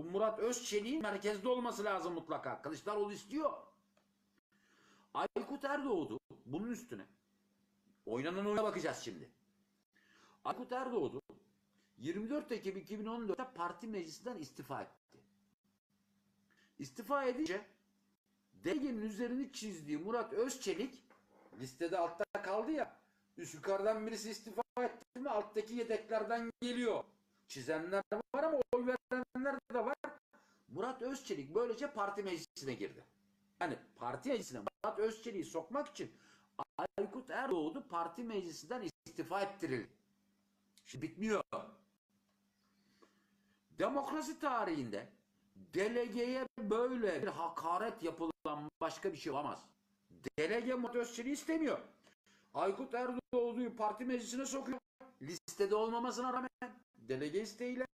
Bu Murat Özçelik'in merkezde olması lazım mutlaka. Kılıçdaroğlu istiyor. Aykut Erdoğdu bunun üstüne. Oynanan oyuna bakacağız şimdi. Aykut Erdoğdu 24 Ekim 2014'te parti meclisinden istifa etti. İstifa edince DG'nin üzerini çizdiği Murat Özçelik listede altta kaldı ya. Üst yukarıdan birisi istifa etti mi alttaki yedeklerden geliyor. Çizenler var ama oy verenler Özçelik böylece parti meclisine girdi. Yani parti meclisine Murat Özçelik'i sokmak için Aykut Erdoğdu parti meclisinden istifa ettirildi. Şimdi bitmiyor. Demokrasi tarihinde delegeye böyle bir hakaret yapılan başka bir şey olamaz. Delege Murat Özçelik'i istemiyor. Aykut Erdoğdu'yu parti meclisine sokuyor. Listede olmamasına rağmen delege isteğiyle